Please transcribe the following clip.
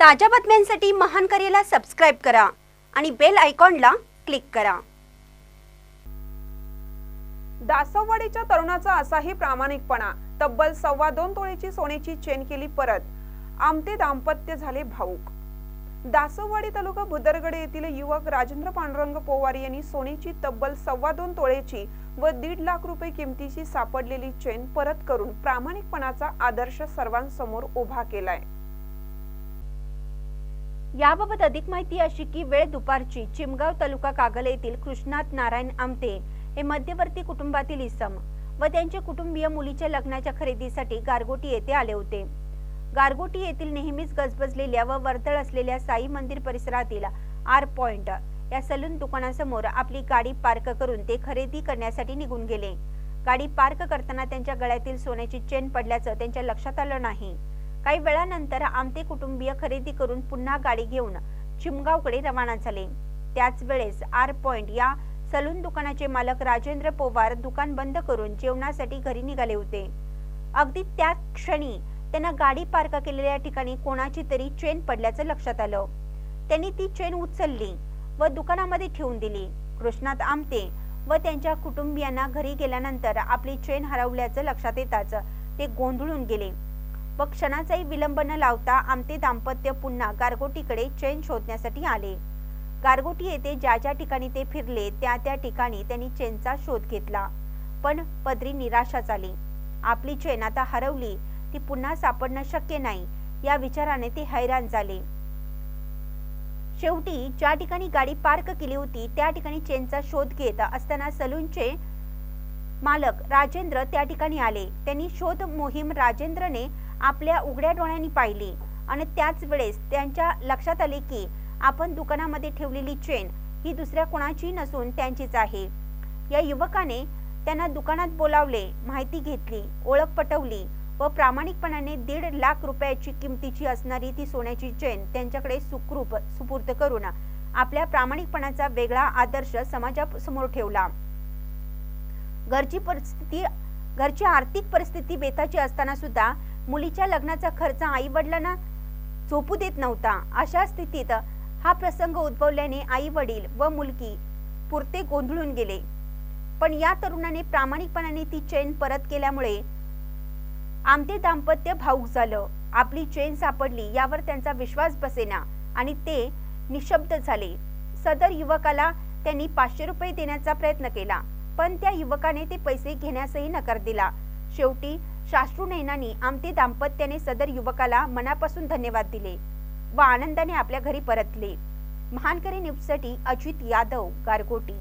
ताज्या बातम्यांसाठी महान करेला सबस्क्राईब करा आणि बेल आयकॉनला क्लिक करा. दासववाडीच्या तरुणाचा असाही प्रामाणिकपणा तब्बल सव्वा दोन तोळेची सोन्याची चेन केली परत. आमते दाम्पत्य झाले भाऊक. दासववाडी तालुका भुदरगडे येथील युवक राजेंद्र पांडुरंग पोवार यांनी सोन्याची तब्बल सव्वा दोन तोळेची व दीड लाख रुपये किमतीची सापडलेली चेन परत करून प्रामाणिकपणाचा आदर्श सर्वांसमोर उभा केलाय. याबाबत अधिक माहिती अशी की वेळ दुपारची चिमगाव तालुका कागल येथील कृष्णात नारायण आमते हे मध्यवर्ती कुटुंबातील इसम व त्यांचे कुटुंबीय मुलीच्या लग्नाच्या खरेदीसाठी गारगोटी येथे आले होते. गारगोटी येथील नेहमीच गजबजलेल्या व वर्दळ असलेल्या साई मंदिर परिसरातील आर पॉइंट या सलून दुकानासमोर आपली गाडी पार्क करून ते खरेदी करण्यासाठी निघून गेले. गाडी पार्क करताना त्यांच्या गळ्यातील सोन्याची चेन पडल्याचं त्यांच्या लक्षात आलं नाही. काही वेळानंतर आमते कुटुंबीय खरेदी करून पुन्हा गाडी घेऊन चिमगावकडे रवाना झाले. त्याच वेळेस आर पॉइंट या सलून दुकानाचे मालक राजेंद्र पोवार दुकान बंद करून जेवणासाठी घरी निघाले होते. अगदी त्या क्षणी त्यांना गाडी पार्क केलेल्या ठिकाणी कोणाची तरी चेन पडल्याचं लक्षात आलं. त्यांनी ती चेन उचलली व दुकानामध्ये ठेवून दिली. कृष्णात आमते व त्यांच्या कुटुंबियांना घरी गेल्यानंतर आपली चेन हरवल्याचं लक्षात येताच ते गोंधळून गेले. व क्षणाचाही विलंब न लावता आमते दाम्पत्य पुन्हा गारगोटीकडे चैन शोधण्यासाठी आले. गारगोटी येथे ज्या ज्या ठिकाणी ते फिरले त्या त्या ठिकाणी त्यांनी चेनचा शोध घेतला. पण पदरी निराशा झाली आपली चेन आता हरवली ती पुन्हा सापडणं शक्य नाही या विचाराने ते हैराण झाले. शेवटी ज्या ठिकाणी गाडी पार्क केली होती त्या ठिकाणी चेनचा शोध घेत असताना सलूनचे मालक राजेंद्र त्या ठिकाणी आले. त्यांनी शोध मोहीम राजेंद्रने आपल्या उघड्या डोळ्यांनी पाहिली आणि त्याच वेळेस त्यांच्या लक्षात आले की आपण दुकानामध्ये ठेवलेली चेन ही दुसऱ्या कोणाची नसून त्यांचीच आहे. या युवकाने त्यांना दुकानात बोलावले माहिती घेतली ओळख पटवली व प्रामाणिकपणाने दीड लाख रुपयाची किमतीची असणारी ती सोन्याची चेन त्यांच्याकडे सुखरूप सुपूर्द करून आपल्या प्रामाणिकपणाचा वेगळा आदर्श समाजासमोर ठेवला. घरची परिस्थिती घरची आर्थिक परिस्थिती बेताची असताना सुद्धा मुलीच्या लग्नाचा खर्च आई वडिलांना झोपू देत नव्हता. अशा स्थितीत हा प्रसंग उद्भवल्याने आई वडील व मुलगी पुरते गोंधळून गेले. पण या तरुणाने प्रामाणिकपणाने ती चेन परत केल्यामुळे आमते दाम्पत्य भाऊक झालं. आपली चेन सापडली यावर त्यांचा विश्वास बसेना आणि ते निशब्द झाले. सदर युवकाला त्यांनी पाचशे रुपये देण्याचा प्रयत्न केला पण त्या युवकाने ते पैसे घेण्यासही नकार दिला. शेवटी शास्त्रू नैनानी आमते दाम्पत्याने सदर युवकाला मनापासून धन्यवाद दिले व आनंदाने आपल्या घरी परतले. महानकरी न्यूजसाठी अजित यादव गारगोटी.